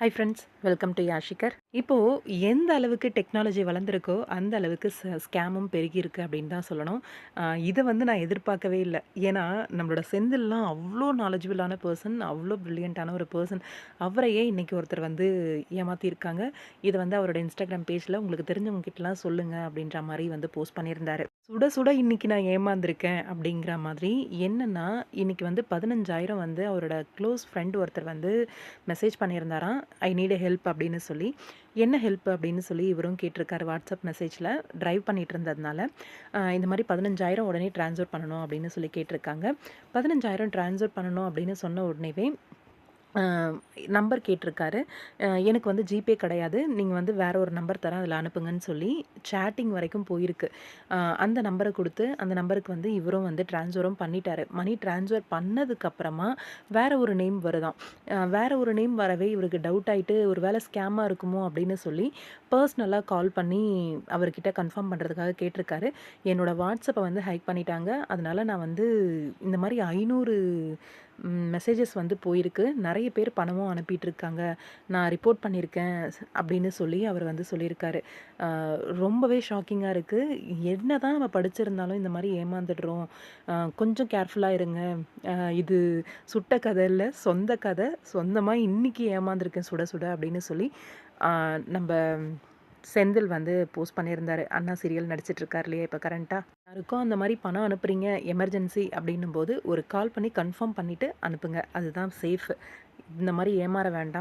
High friends welcome to யாஷிகர் இப்போது எந்த அளவுக்கு டெக்னாலஜி வளர்ந்துருக்கோ அந்த அளவுக்கு ச ஸ்கேமும் பெருகியிருக்கு அப்படின்னு தான் சொல்லணும். இதை வந்து நான் எதிர்பார்க்கவே இல்லை. ஏன்னா நம்மளோட செந்தில்லாம் அவ்வளோ நாலேஜபிளான பர்சன் அவ்வளோ ப்ரில்லியண்ட்டான ஒரு பர்சன் அவரையே இன்றைக்கி ஒருத்தர் வந்து ஏமாற்றிருக்காங்க இதை வந்து அவரோட இன்ஸ்டாகிராம் பேஜில் உங்களுக்கு தெரிஞ்சவங்க கிட்டலாம் சொல்லுங்கள் அப்படின்ற மாதிரி வந்து போஸ்ட் பண்ணியிருந்தாரு. சுட சுட இன்றைக்கி நான் ஏமாந்துருக்கேன் அப்படிங்கிற மாதிரி என்னென்னா இன்றைக்கி வந்து பதினஞ்சாயிரம் வந்து அவரோட க்ளோஸ் ஃப்ரெண்ட் ஒருத்தர் வந்து மெசேஜ் பண்ணியிருந்தாராம். ஐ நீட் ஹெல்ப் அப்படின்னு சொல்லி என்ன ஹெல்ப் அப்படின்னு சொல்லி இவரும் கேட்டிருக்காரு வாட்ஸ்அப் மெசேஜில் ட்ரைவ் பண்ணிட்டு இருந்ததுனால இந்த மாதிரி பதினஞ்சாயிரம் உடனே ட்ரான்ஸ்ஃபர் பண்ணணும் அப்படின்னு சொல்லி கேட்டிருக்காங்க. பதினஞ்சாயிரம் ட்ரான்ஸ்ஃபர் பண்ணணும் அப்படின்னு சொன்ன உடனேவே நம்பர் கேட்டிருக்காரு. எனக்கு வந்து ஜிபே கிடையாது. நீங்கள் வந்து வேற ஒரு நம்பர் தரேன் அதில் அனுப்புங்கன்னு சொல்லி சேட்டிங் வரைக்கும் போயிருக்கு. அந்த நம்பரை கொடுத்து அந்த நம்பருக்கு வந்து இவரும் வந்து ட்ரான்ஸ்ஃபரும் பண்ணிட்டாரு. மணி ட்ரான்ஸ்ஃபர் பண்ணதுக்கப்புறமா வேற ஒரு நேம் வருதான். வேற ஒரு நேம் வரவே இவருக்கு டவுட் ஆகிட்டு ஒரு வேலை ஸ்கேமாக இருக்குமோ அப்படின்னு சொல்லி பர்சனலாக கால் பண்ணி அவர்கிட்ட கன்ஃபார்ம் பண்ணுறதுக்காக கேட்டிருக்காரு. என்னோடய வாட்ஸ்அப்பை வந்து ஹைக் பண்ணிட்டாங்க. அதனால் நான் வந்து இந்த மாதிரி ஐநூறு மெசேஜஸ் வந்து போயிருக்கு. நிறைய பேர் பணமும் அனுப்பிட்டு இருக்காங்க நான் ரிப்போர்ட் பண்ணியிருக்கேன் அப்படின்னு சொல்லி அவர் வந்து சொல்லியிருக்காரு. ரொம்பவே ஷாக்கிங்காக இருக்குது என்ன தான் நம்ம படிச்சிருந்தாலும் இந்த மாதிரி ஏமாந்துடுறோம். கொஞ்சம் கேர்ஃபுல்லாக இருங்க. இது சுட்ட கதை இல்லை சொந்த கதை. சொந்தமாக இன்னைக்கு ஏமாந்துருக்கேன் சுட சுட அப்படின்னு சொல்லி நம்ம செந்தில் வந்து போஸ்ட் பண்ணியிருந்தாரு. அண்ணா சீரியல் நடிச்சிட்ருக்கார் இல்லையா இப்போ கரண்ட்டாக யாருக்கும் அந்த மாதிரி பணம் அனுப்புகிறீங்க எமர்ஜென்சி அப்படின்னும் போது ஒரு கால் பண்ணி கன்ஃபார்ம் பண்ணிவிட்டு அனுப்புங்க. அதுதான் சேஃப் இந்த மாதிரி ஏமாற வேண்டாம்.